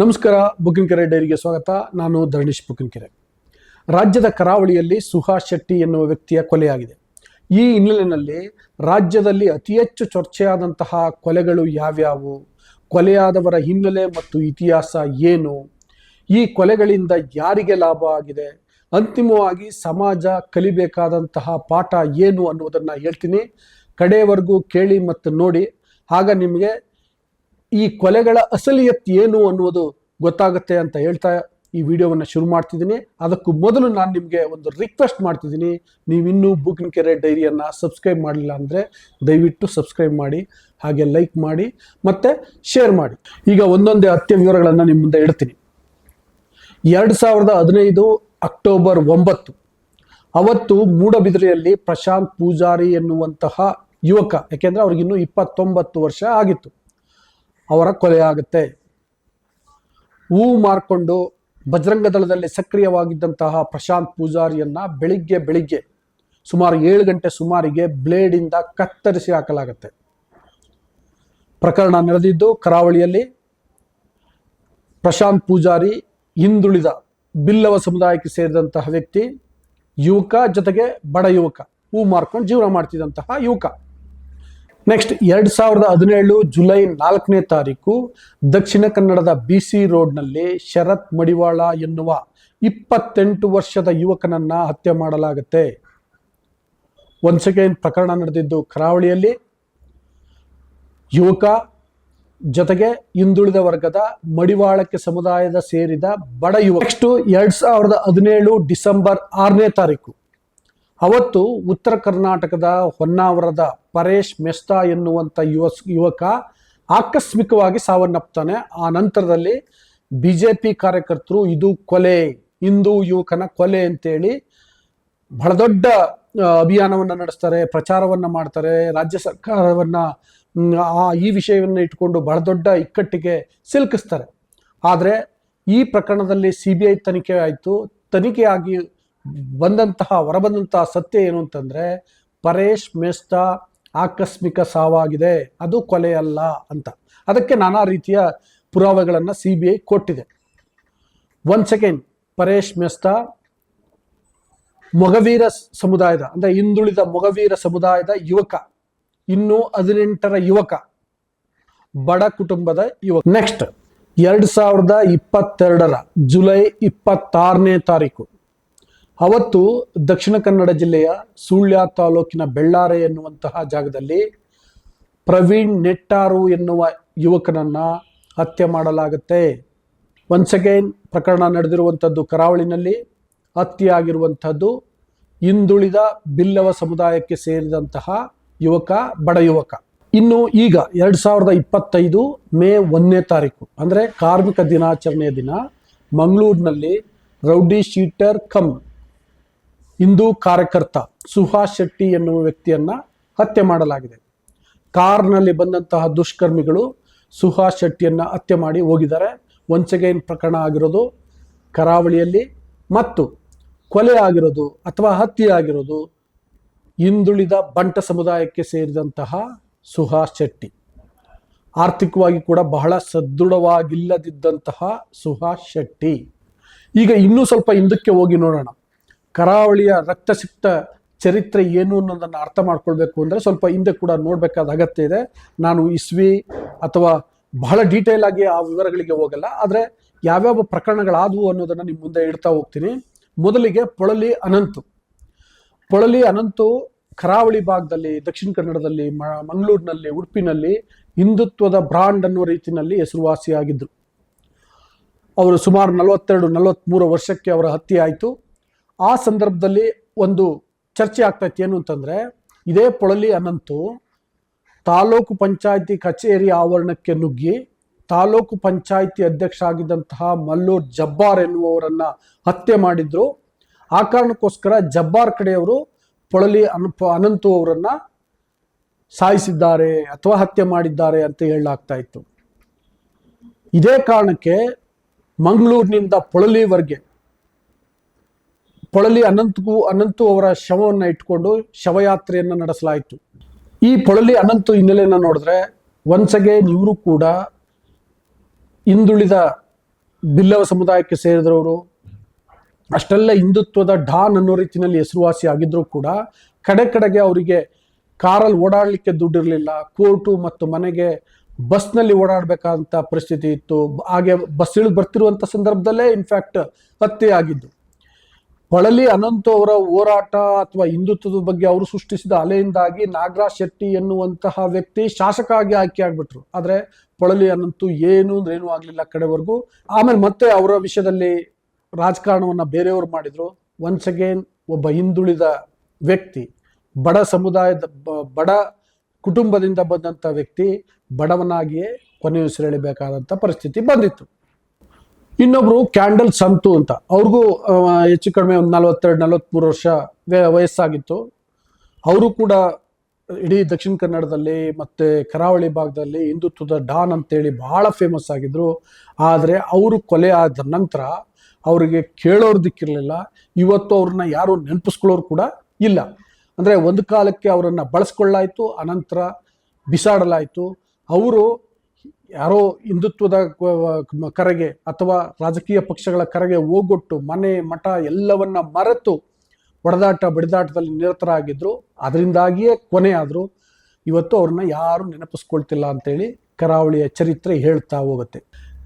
ನಮಸ್ಕಾರ ಬುಕ್ಕಿನಕೆರೆ ಡೈರಿಗೆ ಸ್ವಾಗತ. ನಾನು ಧರಣೀಶ್ ಬುಕ್ಕಿನಕೆರೆ ರಾಜ್ಯದ ಕರಾವಳಿಯಲ್ಲಿ ಸುಹಾಸ್ ಶೆಟ್ಟಿ ಎನ್ನುವ ವ್ಯಕ್ತಿಯ ಕೊಲೆಯಾಗಿದೆ. ಈ ಹಿನ್ನೆಲೆಯಲ್ಲಿ ರಾಜ್ಯದಲ್ಲಿ ಅತಿ ಹೆಚ್ಚು ಚರ್ಚೆಯಾದಂತಹ ಕೊಲೆಗಳು ಯಾವ್ಯಾವು? ಕೊಲೆಯಾದವರ ಹಿನ್ನೆಲೆ ಮತ್ತು ಇತಿಹಾಸ ಏನು? ಈ ಕೊಲೆಗಳಿಂದ ಯಾರಿಗೆ ಲಾಭ ಆಗಿದೆ? ಅಂತಿಮವಾಗಿ ಸಮಾಜ ಕಲಿಬೇಕಾದಂತಹ ಪಾಠ ಏನು ಅನ್ನುವುದನ್ನು ಹೇಳ್ತೀನಿ. ಕಡೆಯವರೆಗೂ ಕೇಳಿ ಮತ್ತು ನೋಡಿ. ಆಗ ನಿಮಗೆ ಈ ಕೊಲೆಗಳ ಅಸಲಿಯತ್ ಏನು ಅನ್ನುವುದು ಗೊತ್ತಾಗುತ್ತೆ ಅಂತ ಹೇಳ್ತಾ ಈ ವಿಡಿಯೋವನ್ನು ಶುರು ಮಾಡ್ತಿದ್ದೀನಿ. ಅದಕ್ಕೂ ಮೊದಲು ನಾನು ನಿಮಗೆ ಒಂದು ರಿಕ್ವೆಸ್ಟ್ ಮಾಡ್ತಿದ್ದೀನಿ. ನೀವಿನ್ನೂ ಬುಕ್ಕಿನ ಕೆರೆ ಡೈರಿಯನ್ನು ಸಬ್ಸ್ಕ್ರೈಬ್ ಮಾಡಲಿಲ್ಲ ಅಂದರೆ ದಯವಿಟ್ಟು ಸಬ್ಸ್ಕ್ರೈಬ್ ಮಾಡಿ, ಹಾಗೆ ಲೈಕ್ ಮಾಡಿ, ಮತ್ತು ಶೇರ್ ಮಾಡಿ. ಈಗ ಒಂದೊಂದೇ ಅತ್ಯ ವಿವರಗಳನ್ನು ನಿಮ್ಮ ಮುಂದೆ ಇಡ್ತೀನಿ ಎರಡು ಸಾವಿರದ ಹದಿನೈದು ಅಕ್ಟೋಬರ್ ಒಂಬತ್ತು, ಅವತ್ತು ಮೂಡಬಿದಿರೆಯಲ್ಲಿ ಪ್ರಶಾಂತ್ ಪೂಜಾರಿ ಎನ್ನುವಂತಹ ಯುವಕ, ಯಾಕೆಂದರೆ ಅವ್ರಿಗಿನ್ನೂ ಇಪ್ಪತ್ತೊಂಬತ್ತು ವರ್ಷ ಆಗಿತ್ತು. ಅವರ ಕೊಲೆಯಾಗುತ್ತೆ ಹೂ ಮಾರ್ಕೊಂಡು ಬಜರಂಗ ದಳದಲ್ಲಿ ಸಕ್ರಿಯವಾಗಿದ್ದಂತಹ ಪ್ರಶಾಂತ್ ಪೂಜಾರಿಯನ್ನ ಬೆಳಿಗ್ಗೆ ಬೆಳಿಗ್ಗೆ ಸುಮಾರು ಏಳು ಗಂಟೆ ಸುಮಾರಿಗೆ ಬ್ಲೇಡಿಂದ ಕತ್ತರಿಸಿ ಹಾಕಲಾಗುತ್ತೆ. ಪ್ರಕರಣ ನಡೆದಿದ್ದು ಕರಾವಳಿಯಲ್ಲಿ. ಪ್ರಶಾಂತ್ ಪೂಜಾರಿ ಹಿಂದುಳಿದ ಬಿಲ್ಲವ ಸಮುದಾಯಕ್ಕೆ ಸೇರಿದಂತಹ ವ್ಯಕ್ತಿ, ಯುವಕ ಜೊತೆಗೆ ಬಡ ಯುವಕ, ಹೂ ಮಾರ್ಕೊಂಡು ಜೀವನ ಮಾಡ್ತಿದ್ದಂತಹ ಯುವಕ. ನೆಕ್ಸ್ಟ್ ಎರಡ್ ಸಾವಿರದ ಹದಿನೇಳು ಜುಲೈ ನಾಲ್ಕನೇ ತಾರೀಕು ದಕ್ಷಿಣ ಕನ್ನಡದ ಬಿ ಸಿ ರೋಡ್ನಲ್ಲಿ ಶರತ್ ಮಡಿವಾಳ ಎನ್ನುವ ಇಪ್ಪತ್ತೆಂಟು ವರ್ಷದ ಯುವಕನನ್ನ ಹತ್ಯೆ ಮಾಡಲಾಗುತ್ತೆ. ಒಂದ್ ಸೆಕೆಂಡ್ ಪ್ರಕರಣ ನಡೆದಿದ್ದು ಕರಾವಳಿಯಲ್ಲಿ. ಯುವಕ ಜೊತೆಗೆ ಹಿಂದುಳಿದ ವರ್ಗದ ಮಡಿವಾಳಕ್ಕೆ ಸಮುದಾಯದ ಸೇರಿದ ಬಡ ಯುವ ನೆಕ್ಸ್ಟ್ ಎರಡ್ ಸಾವಿರದ ಹದಿನೇಳು ಡಿಸೆಂಬರ್ ಆರನೇ ತಾರೀಕು. ಅವತ್ತು ಉತ್ತರ ಕರ್ನಾಟಕದ ಹೊನ್ನಾವರದ ಪರೇಶ್ ಮೆಸ್ತಾ ಎನ್ನುವಂಥ ಯುವ ಯುವಕ ಆಕಸ್ಮಿಕವಾಗಿ ಸಾವನ್ನಪ್ತಾನೆ ಆ ನಂತರದಲ್ಲಿ ಬಿ ಜೆ ಪಿ ಕಾರ್ಯಕರ್ತರು, ಇದು ಕೊಲೆ, ಹಿಂದೂ ಯುವಕನ ಕೊಲೆ ಅಂತೇಳಿ ಬಹಳ ದೊಡ್ಡ ಅಭಿಯಾನವನ್ನು ನಡೆಸ್ತಾರೆ, ಪ್ರಚಾರವನ್ನ ಮಾಡ್ತಾರೆ. ರಾಜ್ಯ ಸರ್ಕಾರವನ್ನ ಆ, ಈ ವಿಷಯವನ್ನು ಇಟ್ಕೊಂಡು ಬಹಳ ದೊಡ್ಡ ಇಕ್ಕಟ್ಟಿಗೆ ಸಿಲುಕಿಸ್ತಾರೆ. ಆದರೆ ಈ ಪ್ರಕರಣದಲ್ಲಿ ಸಿ ಬಿ ಐ ತನಿಖೆ ಆಯಿತು. ತನಿಖೆಯಾಗಿ ಬಂದಂತಹ, ಹೊರಬಂದಂತಹ ಸತ್ಯ ಏನು ಅಂತಂದ್ರೆ, ಪರೇಶ್ ಮೆಸ್ತಾ ಆಕಸ್ಮಿಕ ಸಾವಾಗಿದೆ, ಅದು ಕೊಲೆ ಅಲ್ಲ ಅಂತ. ಅದಕ್ಕೆ ನಾನಾ ರೀತಿಯ ಪುರಾವೆಗಳನ್ನು ಸಿ ಬಿ ಐ ಕೊಟ್ಟಿದೆ. ಒನ್ ಸೆಕೆಂಡ್ ಪರೇಶ್ ಮೆಸ್ತ ಮೊಗವೀರ ಸಮುದಾಯದ, ಅಂದ್ರೆ ಹಿಂದುಳಿದ ಮೊಗವೀರ ಸಮುದಾಯದ ಯುವಕ, ಇನ್ನು ಹದಿನೆಂಟರ ಯುವಕ, ಬಡ ಕುಟುಂಬದ ಯುವಕ. ನೆಕ್ಸ್ಟ್ ಎರಡ್ ಸಾವಿರದ ಇಪ್ಪತ್ತೆರಡರ ಜುಲೈ ಇಪ್ಪತ್ತಾರನೇ ತಾರೀಕು. ಅವತ್ತು ದಕ್ಷಿಣ ಕನ್ನಡ ಜಿಲ್ಲೆಯ ಸುಳ್ಯ ತಾಲೂಕಿನ ಬೆಳ್ಳಾರೆ ಎನ್ನುವಂತಹ ಜಾಗದಲ್ಲಿ ಪ್ರವೀಣ್ ನೆಟ್ಟಾರು ಎನ್ನುವ ಯುವಕನನ್ನ ಹತ್ಯೆ ಮಾಡಲಾಗುತ್ತೆ. ಒನ್ಸ್ ಅಗೈನ್ ಪ್ರಕರಣ ನಡೆದಿರುವಂಥದ್ದು ಕರಾವಳಿನಲ್ಲಿ ಹತ್ಯೆಯಾಗಿರುವಂಥದ್ದು ಹಿಂದುಳಿದ ಬಿಲ್ಲವ ಸಮುದಾಯಕ್ಕೆ ಸೇರಿದಂತಹ ಯುವಕ, ಬಡ ಯುವಕ. ಇನ್ನು ಈಗ ಎರಡ್ ಸಾವಿರದ ಇಪ್ಪತ್ತೈದು ಮೇ ಒಂದನೇ ತಾರೀಕು, ಅಂದರೆ ಕಾರ್ಮಿಕ ದಿನಾಚರಣೆಯ ದಿನ, ಮಂಗಳೂರಿನಲ್ಲಿ ರೌಡಿ ಶೀಟರ್ ಕಮ್ ಹಿಂದೂ ಕಾರ್ಯಕರ್ತ ಸುಹಾಸ್ ಶೆಟ್ಟಿ ಎನ್ನುವ ವ್ಯಕ್ತಿಯನ್ನ ಹತ್ಯೆ ಮಾಡಲಾಗಿದೆ. ಕಾರ್ನಲ್ಲಿ ಬಂದಂತಹ ದುಷ್ಕರ್ಮಿಗಳು ಸುಹಾಸ್ ಶೆಟ್ಟಿಯನ್ನ ಹತ್ಯೆ ಮಾಡಿ ಹೋಗಿದ್ದಾರೆ. ಒನ್ಸ್ ಅಗೈನ್ ಪ್ರಕರಣ ಆಗಿರೋದು ಕರಾವಳಿಯಲ್ಲಿ ಮತ್ತು ಕೊಲೆ ಆಗಿರೋದು ಅಥವಾ ಹತ್ಯೆ ಆಗಿರೋದು ಹಿಂದುಳಿದ ಬಂಟ ಸಮುದಾಯಕ್ಕೆ ಸೇರಿದಂತಹ ಸುಹಾಸ್ ಶೆಟ್ಟಿ. ಆರ್ಥಿಕವಾಗಿ ಕೂಡ ಬಹಳ ಸದೃಢವಾಗಿಲ್ಲದಿದ್ದಂತಹ ಸುಹಾಸ್ ಶೆಟ್ಟಿ. ಈಗ ಇನ್ನೂ ಸ್ವಲ್ಪ ಹಿಂದಕ್ಕೆ ಹೋಗಿ ನೋಡೋಣ. ಕರಾವಳಿಯ ರಕ್ತಸಿಕ್ತ ಚರಿತ್ರೆ ಏನು ಅನ್ನೋದನ್ನು ಅರ್ಥ ಮಾಡ್ಕೊಳ್ಬೇಕು ಅಂದರೆ ಸ್ವಲ್ಪ ಹಿಂದೆ ಕೂಡ ನೋಡಬೇಕಾದ ಅಗತ್ಯ ಇದೆ. ನಾನು ಇಸ್ವಿ ಅಥವಾ ಬಹಳ ಡೀಟೇಲ್ ಆಗಿ ಆ ವಿವರಗಳಿಗೆ ಹೋಗಲ್ಲ. ಆದರೆ ಯಾವ್ಯಾವ ಪ್ರಕರಣಗಳಾದವು ಅನ್ನೋದನ್ನು ನಿಮ್ಮ ಮುಂದೆ ಇಡ್ತಾ ಹೋಗ್ತೀನಿ. ಮೊದಲಿಗೆ ಪೊಳಲಿ ಅನಂತು. ಪೊಳಲಿ ಅನಂತು ಕರಾವಳಿ ಭಾಗದಲ್ಲಿ, ದಕ್ಷಿಣ ಕನ್ನಡದಲ್ಲಿ, ಮ, ಮಂಗಳೂರಿನಲ್ಲಿ, ಉಡುಪಿನಲ್ಲಿ ಹಿಂದುತ್ವದ ಬ್ರಾಂಡ್ ಅನ್ನೋ ರೀತಿಯಲ್ಲಿ ಹೆಸರುವಾಸಿಯಾಗಿದ್ದರು ಅವರು ಸುಮಾರು ನಲವತ್ತೆರಡು ನಲವತ್ತ್ಮೂರು ವರ್ಷಕ್ಕೆ ಅವರ ಹತ್ಯೆ ಆಯಿತು. ಆ ಸಂದರ್ಭದಲ್ಲಿ ಒಂದು ಚರ್ಚೆ ಆಗ್ತಾ ಇತ್ತು ಏನು ಅಂತಂದರೆ, ಇದೇ ಪೊಳಲಿ ಅನಂತು ತಾಲೂಕು ಪಂಚಾಯಿತಿ ಕಚೇರಿ ಆವರಣಕ್ಕೆ ನುಗ್ಗಿ ತಾಲೂಕು ಪಂಚಾಯಿತಿ ಅಧ್ಯಕ್ಷ ಆಗಿದ್ದಂತಹ ಮಲ್ಲೂರ್ ಜಬ್ಬಾರ್ ಎನ್ನುವವರನ್ನ ಹತ್ಯೆ ಮಾಡಿದ್ರು. ಆ ಕಾರಣಕ್ಕೋಸ್ಕರ ಜಬ್ಬಾರ್ ಕಡೆಯವರು ಪೊಳಲಿ ಅನ್ ಅನಂತು ಅವರನ್ನ ಸಾಯಿಸಿದ್ದಾರೆ ಅಥವಾ ಹತ್ಯೆ ಮಾಡಿದ್ದಾರೆ ಅಂತ ಹೇಳಲಾಗ್ತಾ ಇತ್ತು ಇದೇ ಕಾರಣಕ್ಕೆ ಮಂಗಳೂರಿನಿಂದ ಪೊಳಲಿವರೆಗೆ ಪೊಳಲಿ ಅನಂತಗೂ ಅನಂತು ಅವರ ಶವವನ್ನು ಇಟ್ಕೊಂಡು ಶವಯಾತ್ರೆಯನ್ನು ನಡೆಸಲಾಯಿತು. ಈ ಪೊಳಲಿ ಅನಂತು ಹಿನ್ನೆಲೆಯನ್ನು ನೋಡಿದ್ರೆ ಒನ್ಸ್ ಅಗೇನ್ ಇವರು ಕೂಡ ಹಿಂದುಳಿದ ಬಿಲ್ಲವ ಸಮುದಾಯಕ್ಕೆ ಸೇರಿದವರು, ಅಷ್ಟೆಲ್ಲ ಹಿಂದುತ್ವದ ಡಾನ್ ಅನ್ನೋ ರೀತಿಯಲ್ಲಿ ಹೆಸರುವಾಸಿ ಆಗಿದ್ರೂ ಕೂಡ ಕಡೆ ಕಡೆಗೆ ಅವರಿಗೆ ಕಾರಲ್ಲಿ ಓಡಾಡಲಿಕ್ಕೆ ದುಡ್ಡಿರಲಿಲ್ಲ. ಕೋರ್ಟು ಮತ್ತು ಮನೆಗೆ ಬಸ್ನಲ್ಲಿ ಓಡಾಡಬೇಕಾದಂಥ ಪರಿಸ್ಥಿತಿ ಇತ್ತು. ಹಾಗೆ ಬಸ್ ಇಳಿದು ಬರ್ತಿರುವಂಥ ಸಂದರ್ಭದಲ್ಲೇ ಇನ್ಫ್ಯಾಕ್ಟ್ ಹತ್ಯೆ ಆಗಿದ್ದು. ಹೊಳಲಿ ಅನಂತು ಅವರ ಹೋರಾಟ ಅಥವಾ ಹಿಂದುತ್ವದ ಬಗ್ಗೆ ಅವರು ಸೃಷ್ಟಿಸಿದ ಅಲೆಯಿಂದಾಗಿ ನಾಗರಾಜ್ ಶೆಟ್ಟಿ ಎನ್ನುವಂತಹ ವ್ಯಕ್ತಿ ಶಾಸಕ ಆಗಿ ಆಯ್ಕೆ ಆಗ್ಬಿಟ್ರು. ಆದ್ರೆ ಪೊಳಲಿ ಅನಂತು ಏನು ಅಂದ್ರೆ ಏನೂ ಆಗ್ಲಿಲ್ಲ ಕಡೆವರೆಗೂ. ಆಮೇಲೆ ಮತ್ತೆ ಅವರ ವಿಷಯದಲ್ಲಿ ರಾಜಕಾರಣವನ್ನ ಬೇರೆಯವರು ಮಾಡಿದ್ರು. ಒನ್ಸ್ ಅಗೇನ್ ಒಬ್ಬ ಹಿಂದುಳಿದ ವ್ಯಕ್ತಿ, ಬಡ ಸಮುದಾಯದ ಬಡ ಕುಟುಂಬದಿಂದ ಬಂದಂತ ವ್ಯಕ್ತಿ, ಬಡವನಾಗಿಯೇ ಕೊನೆ ಉಸಿರೆಳಿಬೇಕಾದಂತ ಪರಿಸ್ಥಿತಿ ಬಂದಿತ್ತು. ಇನ್ನೊಬ್ರು ಕ್ಯಾಂಡಲ್ ಸಂತು ಅಂತ. ಅವ್ರಿಗೂ ಹೆಚ್ಚು ಕಡಿಮೆ ಒಂದು ನಲವತ್ತೆರಡು, ನಲವತ್ಮೂರು ವರ್ಷ ವಯ- ವಯಸ್ಸಾಗಿತ್ತು. ಅವರು ಕೂಡ ಇಡೀ ದಕ್ಷಿಣ ಕನ್ನಡದಲ್ಲಿ ಮತ್ತೆ ಕರಾವಳಿ ಭಾಗದಲ್ಲಿ ಹಿಂದುತ್ವದ ಡಾನ್ ಅಂತೇಳಿ ಬಹಳ ಫೇಮಸ್ ಆಗಿದ್ರು. ಆದರೆ ಅವರು ಕೊಲೆ ಆದ ನಂತರ ಅವರಿಗೆ ಕೇಳೋರ್ ದಿಕ್ಕಿರಲಿಲ್ಲ ಇವತ್ತು ಅವ್ರನ್ನ ಯಾರು ನೆನಪಿಸ್ಕೊಳ್ಳೋರು ಕೂಡ ಇಲ್ಲ. ಅಂದ್ರೆ ಒಂದು ಕಾಲಕ್ಕೆ ಅವರನ್ನು ಬಳಸ್ಕೊಳ್ಳಾಯಿತು, ಅನಂತರ ಬಿಸಾಡಲಾಯಿತು. ಅವರು ಯಾರೋ ಹಿಂದುತ್ವದ ಕರೆಗೆ ಅಥವಾ ರಾಜಕೀಯ ಪಕ್ಷಗಳ ಕರೆಗೆ ಹೋಗೊಟ್ಟು ಮನೆ, ಮಠ ಎಲ್ಲವನ್ನ ಮರೆತು ಹೊಡೆದಾಟ ಬಡಿದಾಟದಲ್ಲಿ ನಿರತರಾಗಿದ್ರು. ಅದರಿಂದಾಗಿಯೇ ಕೊನೆ ಆದ್ರು. ಇವತ್ತು ಅವ್ರನ್ನ ಯಾರು ನೆನಪಿಸ್ಕೊಳ್ತಿಲ್ಲ ಅಂತೇಳಿ ಕರಾವಳಿಯ ಚರಿತ್ರೆ ಹೇಳ್ತಾ ಹೋಗುತ್ತೆ.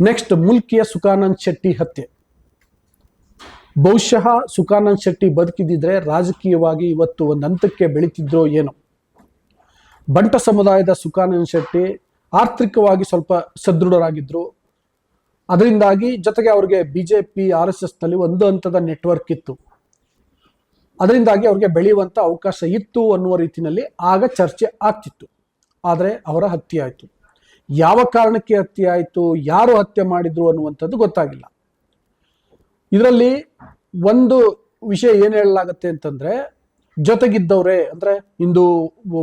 ನೆಕ್ಸ್ಟ್ ಮುಲ್ಕಿಯ ಸುಖಾನಂದ್ ಶೆಟ್ಟಿ ಹತ್ಯೆ. ಬಹುಶಃ ಸುಖಾನಂದ್ ಶೆಟ್ಟಿ ಬದುಕಿದಿದ್ರೆ ರಾಜಕೀಯವಾಗಿ ಇವತ್ತು ಒಂದು ಹಂತಕ್ಕೆ ಬೆಳೀತಿದ್ರೋ ಏನೋ. ಬಂಟ ಸಮುದಾಯದ ಸುಖಾನಂದ್ ಶೆಟ್ಟಿ ಆರ್ಥಿಕವಾಗಿ ಸ್ವಲ್ಪ ಸದೃಢರಾಗಿದ್ರು. ಅದರಿಂದಾಗಿ ಜೊತೆಗೆ ಅವ್ರಿಗೆ B J P R S ಎಸ್ನಲ್ಲಿ ಒಂದು ಹಂತದ ನೆಟ್ವರ್ಕ್ ಇತ್ತು. ಅದರಿಂದಾಗಿ ಅವ್ರಿಗೆ ಬೆಳೆಯುವಂತ ಅವಕಾಶ ಇತ್ತು ಅನ್ನುವ ರೀತಿಯಲ್ಲಿ ಆಗ ಚರ್ಚೆ ಆಗ್ತಿತ್ತು. ಆದರೆ ಅವರ ಹತ್ಯೆ ಆಯಿತು. ಯಾವ ಕಾರಣಕ್ಕೆ ಹತ್ಯೆ ಆಯಿತು, ಯಾರು ಹತ್ಯೆ ಮಾಡಿದ್ರು ಅನ್ನುವಂಥದ್ದು ಗೊತ್ತಾಗಿಲ್ಲ. ಇದರಲ್ಲಿ ಒಂದು ವಿಷಯ ಏನು ಹೇಳಲಾಗತ್ತೆ ಅಂತಂದ್ರೆ ಜೊತೆಗಿದ್ದವರೇ, ಅಂದ್ರೆ ಹಿಂದೂ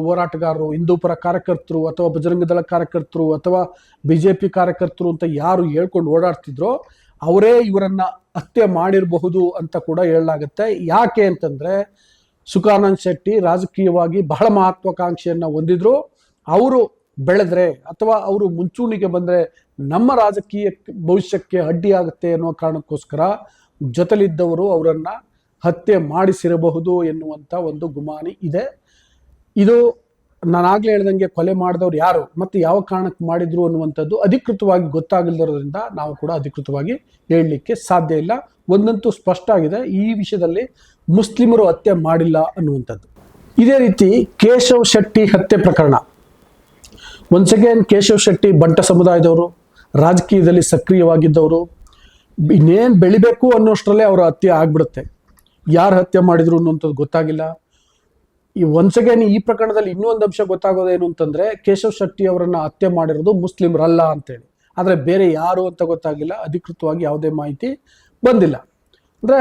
ಹೋರಾಟಗಾರರು, ಹಿಂದೂ ಪರ ಕಾರ್ಯಕರ್ತರು ಅಥವಾ ಬಜರಂಗ ದಳ ಕಾರ್ಯಕರ್ತರು ಅಥವಾ ಬಿಜೆಪಿ ಕಾರ್ಯಕರ್ತರು ಅಂತ ಯಾರು ಹೇಳ್ಕೊಂಡು ಓಡಾಡ್ತಿದ್ರೋ, ಅವರೇ ಇವರನ್ನ ಹತ್ಯೆ ಮಾಡಿರಬಹುದು ಅಂತ ಕೂಡ ಹೇಳಲಾಗುತ್ತೆ. ಯಾಕೆ ಅಂತಂದ್ರೆ, ಸುಖಾನಂದ್ ಶೆಟ್ಟಿ ರಾಜಕೀಯವಾಗಿ ಬಹಳ ಮಹತ್ವಾಕಾಂಕ್ಷೆಯನ್ನ ಹೊಂದಿದ್ರು. ಅವರು ಬೆಳೆದ್ರೆ ಅಥವಾ ಅವರು ಮುಂಚೂಣಿಗೆ ಬಂದ್ರೆ ನಮ್ಮ ರಾಜಕೀಯ ಭವಿಷ್ಯಕ್ಕೆ ಅಡ್ಡಿಯಾಗುತ್ತೆ ಅನ್ನೋ ಕಾರಣಕ್ಕೋಸ್ಕರ ಜೊತೆಲಿದ್ದವರು ಅವರನ್ನ ಹತ್ಯೆ ಮಾಡಿಸಿರಬಹುದು ಎನ್ನುವಂಥ ಒಂದು ಗುಮಾನಿ ಇದೆ. ಇದು ನಾನಾಗ್ಲೇ ಹೇಳ್ದಂಗೆ ಕೊಲೆ ಮಾಡಿದವ್ರು ಯಾರು, ಮತ್ತೆ ಯಾವ ಕಾರಣಕ್ಕೆ ಮಾಡಿದ್ರು ಅನ್ನುವಂಥದ್ದು ಅಧಿಕೃತವಾಗಿ ಗೊತ್ತಾಗಲಿರೋದ್ರಿಂದ ನಾವು ಕೂಡ ಅಧಿಕೃತವಾಗಿ ಹೇಳಲಿಕ್ಕೆ ಸಾಧ್ಯ ಇಲ್ಲ. ಒಂದಂತೂ ಸ್ಪಷ್ಟ ಆಗಿದೆ ಈ ವಿಷಯದಲ್ಲಿ ಮುಸ್ಲಿಮರು ಹತ್ಯೆ ಮಾಡಿಲ್ಲ ಅನ್ನುವಂಥದ್ದು. ಇದೇ ರೀತಿ ಕೇಶವ್ ಶೆಟ್ಟಿ ಹತ್ಯೆ ಪ್ರಕರಣ. ಒನ್ಸ್ ಅಗೇನ್ ಕೇಶವ್ ಶೆಟ್ಟಿ ಬಂಟ ಸಮುದಾಯದವರು, ರಾಜಕೀಯದಲ್ಲಿ ಸಕ್ರಿಯವಾಗಿದ್ದವರು, ಇನ್ನೇನು ಬೆಳಿಬೇಕು ಅನ್ನೋಷ್ಟರಲ್ಲೇ ಅವರ ಹತ್ಯೆ ಆಗ್ಬಿಡುತ್ತೆ. ಯಾರು ಹತ್ಯೆ ಮಾಡಿದ್ರು ಅನ್ನುವಂಥದ್ದು ಗೊತ್ತಾಗಿಲ್ಲ. ಈ ಒನ್ಸ್ ಅಗೇನ್ ಈ ಪ್ರಕರಣದಲ್ಲಿ ಇನ್ನೂ ಒಂದು ಅಂಶ ಗೊತ್ತಾಗೋದೇನು ಅಂತಂದ್ರೆ ಕೇಶವ್ ಶೆಟ್ಟಿ ಅವರನ್ನ ಹತ್ಯೆ ಮಾಡಿರೋದು ಮುಸ್ಲಿಮರಲ್ಲ ಅಂತೇಳಿ. ಆದರೆ ಬೇರೆ ಯಾರು ಅಂತ ಗೊತ್ತಾಗಿಲ್ಲ. ಅಧಿಕೃತವಾಗಿ ಯಾವುದೇ ಮಾಹಿತಿ ಬಂದಿಲ್ಲ. ಅಂದರೆ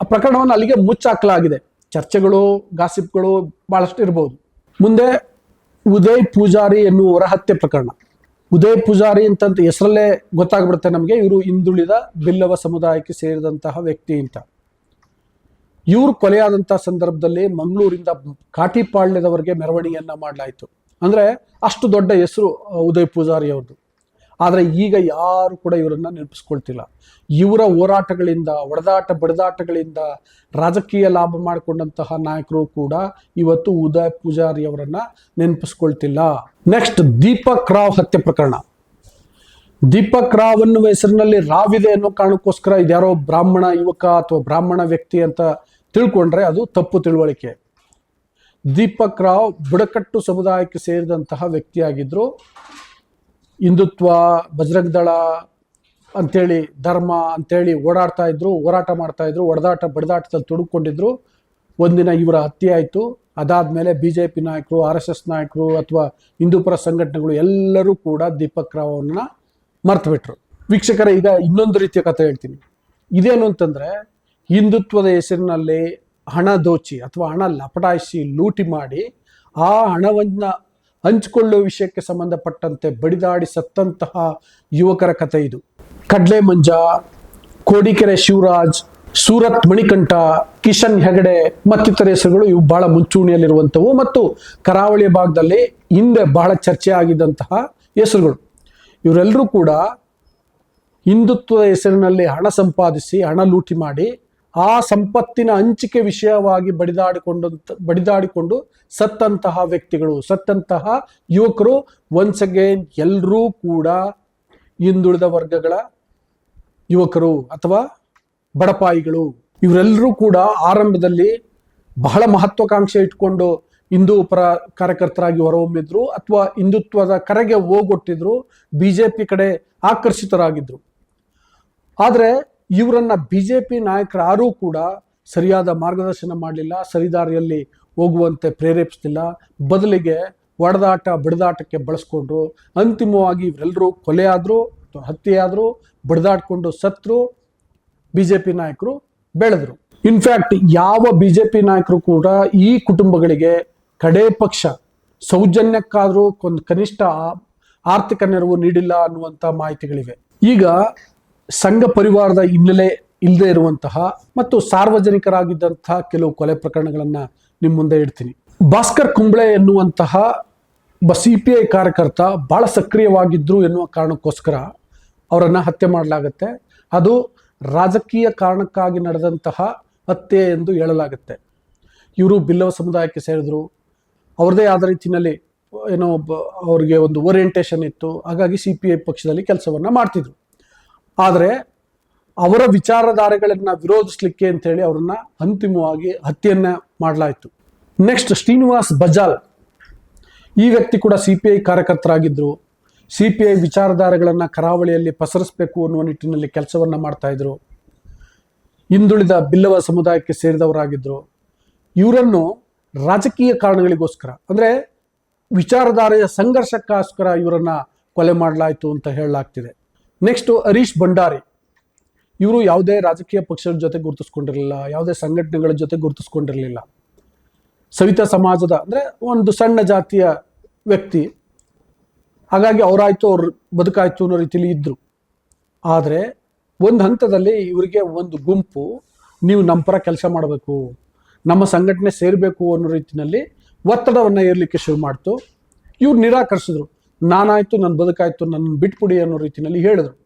ಆ ಪ್ರಕರಣವನ್ನು ಅಲ್ಲಿಗೆ ಮುಚ್ಚಾಕಲಾಗಿದೆ. ಚರ್ಚೆಗಳು, ಗಾಸಿಪ್ಗಳು ಬಹಳಷ್ಟು ಇರಬಹುದು ಮುಂದೆ ಉದಯ್ ಪೂಜಾರಿ ಎನ್ನುವರ ಹತ್ಯೆ ಪ್ರಕರಣ. ಉದಯ್ ಪೂಜಾರಿ ಅಂತಂತ ಹೆಸರಲ್ಲೇ ಗೊತ್ತಾಗ್ಬಿಡುತ್ತೆ ನಮಗೆ. ಇವರು ಹಿಂದುಳಿದ ಬಿಲ್ಲವ ಸಮುದಾಯಕ್ಕೆ ಸೇರಿದಂತಹ ವ್ಯಕ್ತಿ ಅಂತ. ಇವರು ಕೊಲೆಯಾದಂಥ ಸಂದರ್ಭದಲ್ಲಿ ಮಂಗಳೂರಿಂದ ಕಾಟಿಪಾಳ್ಯದವರೆಗೆ ಮೆರವಣಿಗೆಯನ್ನು ಮಾಡಲಾಯಿತು. ಅಂದ್ರೆ ಅಷ್ಟು ದೊಡ್ಡ ಹೆಸರು ಉದಯ್ ಪೂಜಾರಿ ಅವ್ರದ್ದು ಆದರೆ ಈಗ ಯಾರು ಕೂಡ ಇವರನ್ನ ನೆನಪಿಸ್ಕೊಳ್ತಿಲ್ಲ. ಇವರ ಹೋರಾಟಗಳಿಂದ, ಒಡೆದಾಟ ಬಡಿದಾಟಗಳಿಂದ ರಾಜಕೀಯ ಲಾಭ ಮಾಡಿಕೊಂಡಂತಹ ನಾಯಕರು ಕೂಡ ಇವತ್ತು ಉದಯ್ ಪೂಜಾರಿ ಅವರನ್ನ ನೆನಪಿಸ್ಕೊಳ್ತಿಲ್ಲ. ನೆಕ್ಸ್ಟ್ ದೀಪಕ್ ರಾವ್ ಹತ್ಯೆ ಪ್ರಕರಣ. ದೀಪಕ್ ರಾವ್ ಅನ್ನುವ ಹೆಸರಿನಲ್ಲಿ ರಾವ್ ಇದೆ ಅನ್ನೋ ಕಾರಣಕ್ಕೋಸ್ಕರ ಇದ್ಯಾರೋ ಬ್ರಾಹ್ಮಣ ಯುವಕ ಅಥವಾ ಬ್ರಾಹ್ಮಣ ವ್ಯಕ್ತಿ ಅಂತ ತಿಳ್ಕೊಂಡ್ರೆ ಅದು ತಪ್ಪು ತಿಳುವಳಿಕೆ. ದೀಪಕ್ ರಾವ್ ಬುಡಕಟ್ಟು ಸಮುದಾಯಕ್ಕೆ ಸೇರಿದಂತಹ ವ್ಯಕ್ತಿಯಾಗಿದ್ರು. ಹಿಂದುತ್ವ ಬಜರಂಗ್ ದಳ ಅಂತೇಳಿ, ಧರ್ಮ ಅಂತೇಳಿ ಓಡಾಡ್ತಾ ಇದ್ರು, ಹೋರಾಟ ಮಾಡ್ತಾ ಇದ್ರು, ಒಡೆದಾಟ ಬಡದಾಟದಲ್ಲಿ ತೊಡಗಿಕೊಂಡಿದ್ರು ಒಂದಿನ ಇವರ ಹತ್ಯೆ ಆಯಿತು. ಅದಾದ್ಮೇಲೆ ಬಿ ಜೆ ಪಿ ನಾಯಕರು, ಆರ್ ಎಸ್ ಎಸ್ ನಾಯಕರು ಅಥವಾ ಹಿಂದೂಪರ ಸಂಘಟನೆಗಳು ಎಲ್ಲರೂ ಕೂಡ ದೀಪಕ್ ರಾವ್ ಅವ್ರನ್ನ ಮರ್ತು ಬಿಟ್ರು ವೀಕ್ಷಕರ, ಈಗ ಇನ್ನೊಂದು ರೀತಿಯ ಕಥೆ ಹೇಳ್ತೀನಿ. ಇದೇನು ಅಂತಂದ್ರೆ ಹಿಂದುತ್ವದ ಹೆಸರಿನಲ್ಲಿ ಹಣ ದೋಚಿ ಅಥವಾ ಹಣ ಲಪಟಾಯಿಸಿ ಲೂಟಿ ಮಾಡಿ ಆ ಹಣವನ್ನು ಹಂಚಿಕೊಳ್ಳುವ ವಿಷಯಕ್ಕೆ ಸಂಬಂಧಪಟ್ಟಂತೆ ಬಡಿದಾಡಿ ಸತ್ತಂತಹ ಯುವಕರ ಕಥೆ ಇದು. ಕಡ್ಲೆ ಮಂಜ ಕೋಡಿಕೆರೆ ಶಿವರಾಜ್, ಸೂರತ್ ಮಣಿಕಂಠ, ಕಿಶನ್ ಹೆಗಡೆ ಮತ್ತಿತರ ಹೆಸರುಗಳು ಇವು ಬಹಳ ಮುಂಚೂಣಿಯಲ್ಲಿರುವಂಥವು ಮತ್ತು ಕರಾವಳಿ ಭಾಗದಲ್ಲಿ ಹಿಂದೆ ಬಹಳ ಚರ್ಚೆ ಆಗಿದ್ದಂತಹ ಹೆಸರುಗಳು. ಇವರೆಲ್ಲರೂ ಕೂಡ ಹಿಂದುತ್ವದ ಹೆಸರಿನಲ್ಲಿ ಹಣ ಸಂಪಾದಿಸಿ, ಹಣ ಲೂಟಿ ಮಾಡಿ ಆ ಸಂಪತ್ತಿನ ಹಂಚಿಕೆ ವಿಷಯವಾಗಿ ಬಡಿದಾಡಿಕೊಂಡಂತ ಬಡಿದಾಡಿಕೊಂಡು ಸತ್ತಂತಹ ವ್ಯಕ್ತಿಗಳು, ಸತ್ತಂತಹ ಯುವಕರು ಒನ್ಸ್ ಅಗೇನ್ ಎಲ್ಲರೂ ಕೂಡ ಹಿಂದುಳಿದ ವರ್ಗಗಳ ಯುವಕರು ಅಥವಾ ಬಡಪಾಯಿಗಳು, ಇವರೆಲ್ಲರೂ ಕೂಡ ಆರಂಭದಲ್ಲಿ ಬಹಳ ಮಹತ್ವಾಕಾಂಕ್ಷೆ ಇಟ್ಕೊಂಡು ಹಿಂದೂ ಪರ ಕಾರ್ಯಕರ್ತರಾಗಿ ಹೊರಹೊಮ್ಮಿದ್ರು ಅಥವಾ ಹಿಂದುತ್ವದ ಕರೆಗೆ ಹೋಗೊಟ್ಟಿದ್ರು. ಬಿಜೆಪಿ ಕಡೆ ಆಕರ್ಷಿತರಾಗಿದ್ರು. ಆದರೆ ಇವರನ್ನ ಬಿಜೆಪಿ ನಾಯಕರಾರೂ ಕೂಡ ಸರಿಯಾದ ಮಾರ್ಗದರ್ಶನ ಮಾಡಲಿಲ್ಲ, ಸರಿದಾರಿಯಲ್ಲಿ ಹೋಗುವಂತೆ ಪ್ರೇರೇಪಿಸ್ತಿಲ್ಲ ಬದಲಿಗೆ ಒಡೆದಾಟ, ಬಡಿದಾಟಕ್ಕೆ ಬಳಸ್ಕೊಂಡ್ರು. ಅಂತಿಮವಾಗಿ ಇವರೆಲ್ಲರೂ ಕೊಲೆ ಆದರು ಹತ್ಯೆ ಆದರು ಬಿ ಸತ್ರು ಪಿ ನಾಯಕರು ಬೆಳೆದ್ರು. ಇನ್ಫ್ಯಾಕ್ಟ್ ಯಾವ ಬಿ ಜೆ ಪಿ ನಾಯಕರು ಕೂಡ ಈ ಕುಟುಂಬಗಳಿಗೆ ಕಡೇ ಪಕ್ಷ ಸೌಜನ್ಯಕ್ಕಾದರೂ ಒಂದು ಕನಿಷ್ಠ ಆರ್ಥಿಕ ನೆರವು ನೀಡಿಲ್ಲ ಅನ್ನುವಂಥ ಮಾಹಿತಿಗಳಿವೆ. ಈಗ ಸಂಘ ಪರಿವಾರದ ಹಿನ್ನೆಲೆ ಇಲ್ಲದೆ ಇರುವಂತಹ ಮತ್ತು ಸಾರ್ವಜನಿಕರಾಗಿದ್ದಂತಹ ಕೆಲವು ಕೊಲೆ ಪ್ರಕರಣಗಳನ್ನು ನಿಮ್ಮ ಮುಂದೆ ಇಡ್ತೀನಿ. ಭಾಸ್ಕರ್ ಕುಂಬ್ಳೆ ಎನ್ನುವಂತಹ ಒಬ್ಬ ಸಿ ಪಿ ಐ ಕಾರ್ಯಕರ್ತ ಬಹಳ ಸಕ್ರಿಯವಾಗಿದ್ದರು ಎನ್ನುವ ಕಾರಣಕ್ಕೋಸ್ಕರ ಅವರನ್ನು ಹತ್ಯೆ ಮಾಡಲಾಗುತ್ತೆ. ಅದು ರಾಜಕೀಯ ಕಾರಣಕ್ಕಾಗಿ ನಡೆದಂತಹ ಹತ್ಯೆ ಎಂದು ಹೇಳಲಾಗುತ್ತೆ. ಇವರು ಬಿಲ್ಲವ ಸಮುದಾಯಕ್ಕೆ ಸೇರಿದ್ರು. ಅವ್ರದೇ ಆದ ರೀತಿಯಲ್ಲಿ ಏನೋ ಒಬ್ಬ ಅವ್ರಿಗೆ ಒಂದು ಓರಿಯೆಂಟೇಷನ್ ಇತ್ತು. ಹಾಗಾಗಿ ಸಿ ಪಿ ಐ ಪಕ್ಷದಲ್ಲಿ ಕೆಲಸವನ್ನು ಮಾಡ್ತಿದ್ರು. ಆದರೆ ಅವರ ವಿಚಾರಧಾರೆಗಳನ್ನು ವಿರೋಧಿಸ್ಲಿಕ್ಕೆ ಅಂತೇಳಿ ಅವರನ್ನ ಅಂತಿಮವಾಗಿ ಹತ್ಯೆಯನ್ನ ಮಾಡಲಾಯಿತು. ನೆಕ್ಸ್ಟ್ ಶ್ರೀನಿವಾಸ್ ಬಜಾಲ್. ಈ ವ್ಯಕ್ತಿ ಕೂಡ ಸಿ ಪಿ ಐ ಕಾರ್ಯಕರ್ತರಾಗಿದ್ದರು ಸಿ ಪಿ ಐ ವಿಚಾರಧಾರೆಗಳನ್ನು ಕರಾವಳಿಯಲ್ಲಿ ಪಸರಿಸಬೇಕು ಅನ್ನುವ ನಿಟ್ಟಿನಲ್ಲಿ ಕೆಲಸವನ್ನ ಮಾಡ್ತಾಯಿದ್ರು ಹಿಂದುಳಿದ ಬಿಲ್ಲವ ಸಮುದಾಯಕ್ಕೆ ಸೇರಿದವರಾಗಿದ್ದರು ಇವರನ್ನು ರಾಜಕೀಯ ಕಾರಣಗಳಿಗೋಸ್ಕರ, ಅಂದರೆ ವಿಚಾರಧಾರೆಯ ಸಂಘರ್ಷಕ್ಕೋಸ್ಕರ ಇವರನ್ನ ಕೊಲೆ ಮಾಡಲಾಯಿತು ಅಂತ ಹೇಳಲಾಗ್ತಿದೆ. ನೆಕ್ಸ್ಟ್ ಹರೀಶ್ ಭಂಡಾರಿ. ಇವರು ಯಾವುದೇ ರಾಜಕೀಯ ಪಕ್ಷದ ಜೊತೆ ಗುರುತಿಸ್ಕೊಂಡಿರಲಿಲ್ಲ, ಯಾವುದೇ ಸಂಘಟನೆಗಳ ಜೊತೆ ಗುರುತಿಸ್ಕೊಂಡಿರಲಿಲ್ಲ. ಸವಿತಾ ಸಮಾಜದ, ಅಂದರೆ ಒಂದು ಸಣ್ಣ ಜಾತಿಯ ವ್ಯಕ್ತಿ. ಹಾಗಾಗಿ ಅವರಾಯ್ತು, ಅವ್ರ ಬದುಕಾಯಿತು ಅನ್ನೋ ರೀತಿಯಲ್ಲಿ ಇದ್ದರು ಆದರೆ ಒಂದು ಹಂತದಲ್ಲಿ ಇವರಿಗೆ ಒಂದು ಗುಂಪು, ನೀವು ನಮ್ಮ ಪರ ಕೆಲಸ ಮಾಡಬೇಕು, ನಮ್ಮ ಸಂಘಟನೆ ಸೇರಬೇಕು ಅನ್ನೋ ರೀತಿಯಲ್ಲಿ ಒತ್ತಡವನ್ನು ಏರ್ಲಿಕ್ಕೆ ಶುರು ಮಾಡ್ತು. ಇವ್ರು ನಿರಾಕರಿಸಿದ್ರು. ನಾನಾಯ್ತು ನನ್ನ ಬದುಕಾಯ್ತು ನನ್ನ ಬಿಟ್ಬಿಡಿ ಅನ್ನೋ ರೀತಿಯಲ್ಲಿ ಹೇಳಿದ್ರು.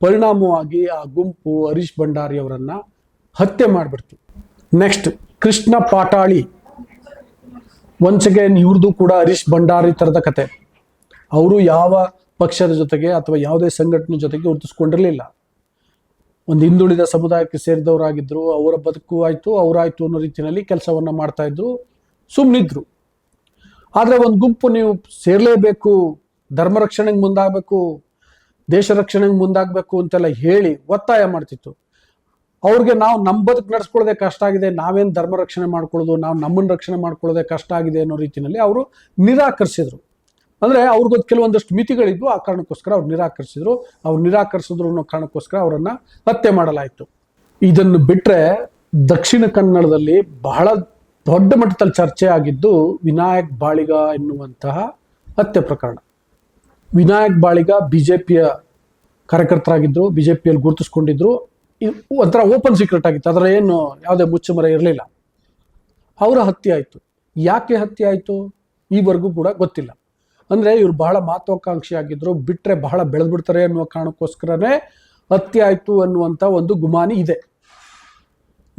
ಪರಿಣಾಮವಾಗಿ ಆ ಗುಂಪು ಹರೀಶ್ ಭಂಡಾರಿ ಅವರನ್ನ ಹತ್ಯೆ ಮಾಡಿಬಿಡ್ತು. Next Krishna Patali. Once again ಇವ್ರದ್ದು ಕೂಡ ಹರೀಶ್ ಭಂಡಾರಿ ಥರದ ಕತೆ. ಅವರು ಯಾವ ಪಕ್ಷದ ಜೊತೆಗೆ ಅಥವಾ ಯಾವುದೇ ಸಂಘಟನೆ ಜೊತೆಗೆ ಗುರುತಿಸ್ಕೊಂಡಿರಲಿಲ್ಲ. ಒಂದು ಹಿಂದುಳಿದ ಸಮುದಾಯಕ್ಕೆ ಸೇರಿದವರಾಗಿದ್ದರು ಅವರ ಬದುಕು ಆಯಿತು, ಅವರಾಯಿತು ಅನ್ನೋ ರೀತಿಯಲ್ಲಿ ಕೆಲಸವನ್ನ ಮಾಡ್ತಾ ಇದ್ರು ಸುಮ್ಮನಿದ್ರು ಆದರೆ ಒಂದು ಗುಂಪು ನೀವು ಸೇರಲೇಬೇಕು, ಧರ್ಮ ರಕ್ಷಣೆಗೆ ಮುಂದಾಗಬೇಕು, ದೇಶ ರಕ್ಷಣೆಗೆ ಮುಂದಾಗಬೇಕು ಅಂತೆಲ್ಲ ಹೇಳಿ ಒತ್ತಾಯ ಮಾಡ್ತಿತ್ತು. ಅವ್ರಿಗೆ ನಾವು ನಮ್ಮ ಬದುಕು ನಡೆಸ್ಕೊಳ್ಳೋದೇ ಕಷ್ಟ ಆಗಿದೆ, ನಾವೇನು ಧರ್ಮ ರಕ್ಷಣೆ ಮಾಡ್ಕೊಳ್ಳೋದು, ನಾವು ನಮ್ಮನ್ನು ರಕ್ಷಣೆ ಮಾಡ್ಕೊಳ್ಳೋದೇ ಕಷ್ಟ ಆಗಿದೆ ಅನ್ನೋ ರೀತಿಯಲ್ಲಿ ಅವರು ನಿರಾಕರಿಸಿದ್ರು. ಅಂದರೆ ಅವ್ರಿಗೊಂದು ಕೆಲವೊಂದಷ್ಟು ಮಿತಿಗಳಿದ್ವು, ಆ ಕಾರಣಕ್ಕೋಸ್ಕರ ಅವ್ರು ನಿರಾಕರಿಸಿದ್ರು. ಅವ್ರು ನಿರಾಕರಿಸಿದ್ರು ಅನ್ನೋ ಕಾರಣಕ್ಕೋಸ್ಕರ ಅವರನ್ನು ಹತ್ಯೆ ಮಾಡಲಾಯಿತು. ಇದನ್ನು ಬಿಟ್ಟರೆ ದಕ್ಷಿಣ ಕನ್ನಡದಲ್ಲಿ ಬಹಳ ದೊಡ್ಡ ಮಟ್ಟದಲ್ಲಿ ಚರ್ಚೆ ಆಗಿದ್ದು ವಿನಾಯಕ್ ಬಾಳಿಗ ಎನ್ನುವಂತಹ ಹತ್ಯೆ ಪ್ರಕರಣ. ವಿನಾಯಕ್ ಬಾಳಿಗ ಬಿ ಜೆ ಪಿಯ ಕಾರ್ಯಕರ್ತರಾಗಿದ್ದರು ಬಿ ಜೆ ಪಿಯಲ್ಲಿ ಗುರುತಿಸ್ಕೊಂಡಿದ್ರು ಒಂಥರ ಓಪನ್ ಸೀಕ್ರೆಟ್ ಆಗಿತ್ತು. ಅದರ ಏನು ಯಾವುದೇ ಮುಚ್ಚುಮರ ಇರಲಿಲ್ಲ. ಅವರ ಹತ್ಯೆ ಆಯಿತು. ಯಾಕೆ ಹತ್ಯೆ ಆಯಿತು? ಈವರೆಗೂ ಕೂಡ ಗೊತ್ತಿಲ್ಲ. ಅಂದರೆ ಇವರು ಬಹಳ ಮಹತ್ವಾಕಾಂಕ್ಷಿ ಆಗಿದ್ರು. ಬಿಟ್ಟರೆ ಬಹಳ ಬೆಳೆದ್ಬಿಡ್ತಾರೆ ಅನ್ನುವ ಕಾರಣಕ್ಕೋಸ್ಕರನೇ ಹತ್ಯೆ ಆಯಿತು ಅನ್ನುವಂಥ ಒಂದು ಗುಮಾನಿ ಇದೆ.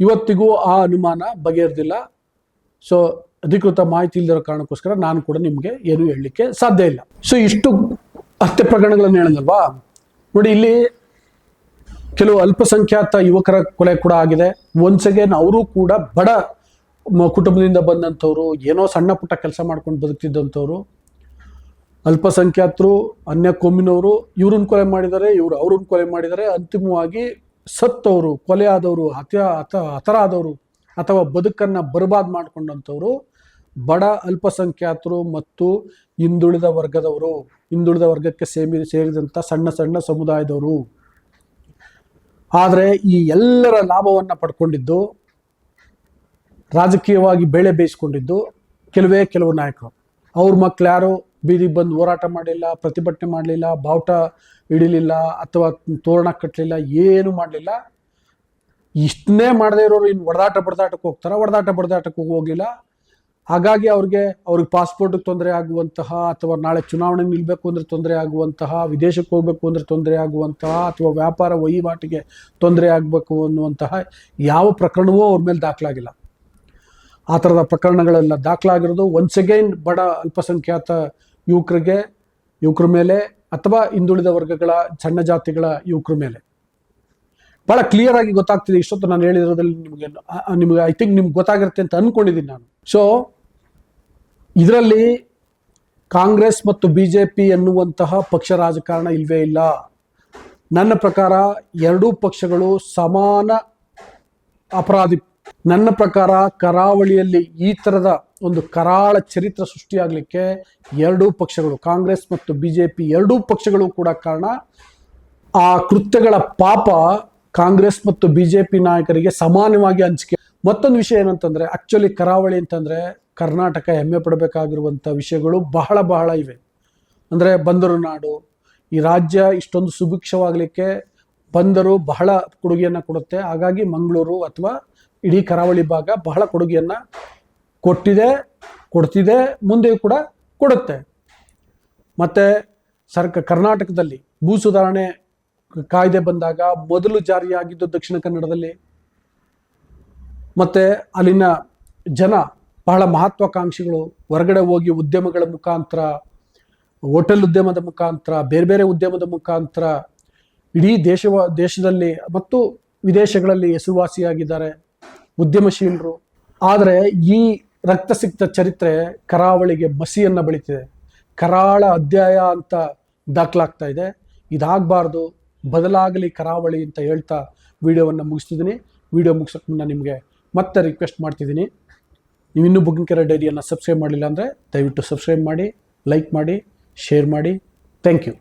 ಇವತ್ತಿಗೂ ಆ ಅನುಮಾನ ಬಗೆಹರಿದಿಲ್ಲ ಸೊ ಅಧಿಕೃತ ಮಾಹಿತಿ ಇಲ್ಲದಿರೋ ಕಾರಣಕ್ಕೋಸ್ಕರ ನಾನು ಕೂಡ ನಿಮಗೆ ಏನು ಹೇಳಲಿಕ್ಕೆ ಸಾಧ್ಯ ಇಲ್ಲ. ಸೊ ಇಷ್ಟು ಹತ್ಯೆ ಪ್ರಕರಣಗಳನ್ನು ಹೇಳಿದಲ್ವಾ ನೋಡಿ, ಇಲ್ಲಿ ಕೆಲವು ಅಲ್ಪಸಂಖ್ಯಾತ ಯುವಕರ ಕೊಲೆ ಕೂಡ ಆಗಿದೆ. ಒನ್ಸ್ ಅಗೇನ್ ಅವರು ಕೂಡ ಬಡ ಕುಟುಂಬದಿಂದ ಬಂದಂಥವ್ರು, ಏನೋ ಸಣ್ಣ ಪುಟ್ಟ ಕೆಲಸ ಮಾಡ್ಕೊಂಡು ಬದುಕ್ತಿದ್ದಂಥವ್ರು, ಅಲ್ಪಸಂಖ್ಯಾತರು ಅನ್ಯ ಕೊಮ್ಮಿನವರು ಇವ್ರನ್ನ ಕೊಲೆ ಮಾಡಿದ್ದಾರೆ, ಇವರು ಅವ್ರನ್ನ ಕೊಲೆ ಮಾಡಿದ್ದಾರೆ. ಅಂತಿಮವಾಗಿ ಸತ್ತವರು, ಕೊಲೆ ಆದವರು, ಹತ್ಯ ಹತ ಹತರಾದವರು ಅಥವಾ ಬದುಕನ್ನು ಬರ್ಬಾದ್ ಮಾಡಿಕೊಂಡಂಥವ್ರು, ಬಡ ಅಲ್ಪಸಂಖ್ಯಾತರು ಮತ್ತು ಹಿಂದುಳಿದ ವರ್ಗದವರು, ಹಿಂದುಳಿದ ವರ್ಗಕ್ಕೆ ಸೇಮಿ, ಸೇರಿದಂಥ ಸಣ್ಣ ಸಣ್ಣ ಸಮುದಾಯದವರು. ಆದರೆ ಈ ಎಲ್ಲರ ಲಾಭವನ್ನು ಪಡ್ಕೊಂಡಿದ್ದು, ರಾಜಕೀಯವಾಗಿ ಬೇಳೆ ಬೇಯಿಸ್ಕೊಂಡಿದ್ದು ಕೆಲವೇ ಕೆಲವು ನಾಯಕರು. ಅವ್ರ ಮಕ್ಳು ಯಾರು ಬೀದಿಗೆ ಬಂದು ಹೋರಾಟ ಮಾಡಲಿಲ್ಲ, ಪ್ರತಿಭಟನೆ ಮಾಡಲಿಲ್ಲ, ಬಾವುಟ ಹಿಡಿಲಿಲ್ಲ ಅಥವಾ ತೋರಣ ಕಟ್ಟಲಿಲ್ಲ ಏನು ಮಾಡಲಿಲ್ಲ. ಇಷ್ಟನ್ನೇ ಮಾಡದೇ ಇರೋರು ಇನ್ನು ಹೊಡೆದಾಟ ಬಡದಾಟಕ್ಕೆ ಹೋಗ್ತಾರೆ, ಹೊಡೆದಾಟ ಬಡದಾಟಕ್ಕೆ ಹೋಗಿಲ್ಲ. ಹಾಗಾಗಿ ಅವ್ರಿಗೆ ಅವ್ರಿಗೆ ಪಾಸ್ಪೋರ್ಟ್ಗೆ ತೊಂದರೆ ಆಗುವಂತಹ ಅಥವಾ ನಾಳೆ ಚುನಾವಣೆ ನಿಲ್ಲಬೇಕು ಅಂದರೆ ತೊಂದರೆ ಆಗುವಂತಹ, ವಿದೇಶಕ್ಕೆ ಹೋಗಬೇಕು ಅಂದರೆ ತೊಂದರೆ ಆಗುವಂತಹ ಅಥವಾ ವ್ಯಾಪಾರ ವಹಿವಾಟಿಗೆ ತೊಂದರೆ ಆಗಬೇಕು ಅನ್ನುವಂತಹ ಯಾವ ಪ್ರಕರಣವೂ ಅವ್ರ ಮೇಲೆ ದಾಖಲಾಗಿಲ್ಲ. ಆ ಥರದ ಪ್ರಕರಣಗಳೆಲ್ಲ ದಾಖಲಾಗಿರೋದು ಒನ್ಸ್ ಅಗೈನ್ ಬಡ ಅಲ್ಪಸಂಖ್ಯಾತ ಯುವಕರಿಗೆ, ಯುವಕರ ಮೇಲೆ ಅಥವಾ ಹಿಂದುಳಿದ ವರ್ಗಗಳ ಸಣ್ಣ ಜಾತಿಗಳ ಯುವಕರ ಮೇಲೆ. ಭಾಳ ಕ್ಲಿಯರ್ ಆಗಿ ಗೊತ್ತಾಗ್ತಿದೆ. ಇಷ್ಟೊತ್ತು ನಾನು ಹೇಳಿರೋದ್ರಲ್ಲಿ ನಿಮಗೆ ನಿಮಗೆ ಐ ಥಿಂಕ್ ನಿಮ್ಗೆ ಗೊತ್ತಾಗಿರುತ್ತೆ ಅಂತ ಅನ್ಕೊಂಡಿದ್ದೀನಿ ನಾನು. ಸೊ ಇದರಲ್ಲಿ ಕಾಂಗ್ರೆಸ್ ಮತ್ತು ಬಿ ಜೆ ಪಿ ಎನ್ನುವಂತಹ ಪಕ್ಷ ರಾಜಕಾರಣ ಇಲ್ವೇ ಇಲ್ಲ. ನನ್ನ ಪ್ರಕಾರ ಎರಡೂ ಪಕ್ಷಗಳು ಸಮಾನ ಅಪರಾಧಿ. ನನ್ನ ಪ್ರಕಾರ ಕರಾವಳಿಯಲ್ಲಿ ಈ ಥರದ ಒಂದು ಕರಾಳ ಚರಿತ್ರ ಸೃಷ್ಟಿಯಾಗಲಿಕ್ಕೆ ಎರಡೂ ಪಕ್ಷಗಳು, ಕಾಂಗ್ರೆಸ್ ಮತ್ತು ಬಿ ಜೆ ಪಿ ಎರಡೂ ಪಕ್ಷಗಳು ಕೂಡ ಕಾರಣ. ಆ ಕೃತ್ಯಗಳ ಪಾಪ ಕಾಂಗ್ರೆಸ್ ಮತ್ತು ಬಿ ಜೆ ಪಿ ನಾಯಕರಿಗೆ ಸಮಾನವಾಗಿ ಹಂಚಿಕೆ. ಮತ್ತೊಂದು ವಿಷಯ ಏನಂತಂದ್ರೆ ಆಕ್ಚುಲಿ ಕರಾವಳಿ ಅಂತಂದ್ರೆ ಕರ್ನಾಟಕ ಹೆಮ್ಮೆ ಪಡಬೇಕಾಗಿರುವಂಥ ವಿಷಯಗಳು ಬಹಳ ಬಹಳ ಇವೆ. ಅಂದರೆ ಬಂದರು ನಾಡು, ಈ ರಾಜ್ಯ ಇಷ್ಟೊಂದು ಸುಭಿಕ್ಷವಾಗಲಿಕ್ಕೆ ಬಂದರು ಬಹಳ ಕೊಡುಗೆಯನ್ನು ಕೊಡುತ್ತೆ. ಹಾಗಾಗಿ ಮಂಗಳೂರು ಅಥವಾ ಇಡೀ ಕರಾವಳಿ ಭಾಗ ಬಹಳ ಕೊಡುಗೆಯನ್ನು ಕೊಟ್ಟಿದೆ, ಕೊಡ್ತಿದೆ, ಮುಂದೆಯೂ ಕೂಡ ಕೊಡುತ್ತೆ. ಮತ್ತು ಸರ್ಕ, ಕರ್ನಾಟಕದಲ್ಲಿ ಭೂ ಸುಧಾರಣೆ ಕಾಯ್ದೆ ಬಂದಾಗ ಮೊದಲು ಜಾರಿಯಾಗಿದ್ದು ದಕ್ಷಿಣ ಕನ್ನಡದಲ್ಲಿ. ಮತ್ತೆ ಅಲ್ಲಿನ ಜನ ಬಹಳ ಮಹತ್ವಾಕಾಂಕ್ಷಿಗಳು ಹೊರಗಡೆ ಹೋಗಿ ಉದ್ಯಮಗಳ ಮುಖಾಂತರ, ಹೋಟೆಲ್ ಉದ್ಯಮದ ಮುಖಾಂತರ, ಬೇರೆ ಬೇರೆ ಉದ್ಯಮದ ಮುಖಾಂತರ ಇಡೀ ದೇಶವ, ದೇಶದಲ್ಲಿ ಮತ್ತು ವಿದೇಶಗಳಲ್ಲಿ ಹೆಸರುವಾಸಿಯಾಗಿದ್ದಾರೆ ಉದ್ಯಮಶೀಲರು. ಆದರೆ ಈ ರಕ್ತಸಿಕ್ತ ಚರಿತ್ರೆ ಕರಾವಳಿಗೆ ಮಸಿಯನ್ನು ಬೆಳೀತಿದೆ. ಕರಾಳ ಅಧ್ಯಾಯ ಅಂತ ದಾಖಲಾಗ್ತಾ ಇದೆ. ಇದಾಗಬಾರ್ದು. ಬದಲಾಗಲಿ ಕರಾವಳಿ ಅಂತ ಹೇಳ್ತಾ ವಿಡಿಯೋವನ್ನು ಮುಗಿಸ್ತಿದ್ದೀನಿ. ವಿಡಿಯೋ ಮುಗಿಸೋಕೆ ಮುನ್ನ ನಿಮಗೆ ಮತ್ತೆ ರಿಕ್ವೆಸ್ಟ್ ಮಾಡ್ತಿದ್ದೀನಿ. ನೀವು ಇನ್ನೂ ಬುಕ್ಕಿಂಗ್ ಕೆರೆ ಡೈರಿಯನ್ನು ಸಬ್ಸ್ಕ್ರೈಬ್ ಮಾಡಲಿಲ್ಲ ಅಂದರೆ ದಯವಿಟ್ಟು ಸಬ್ಸ್ಕ್ರೈಬ್ ಮಾಡಿ ಲೈಕ್ ಮಾಡಿ ಶೇರ್ ಮಾಡಿ. Thank you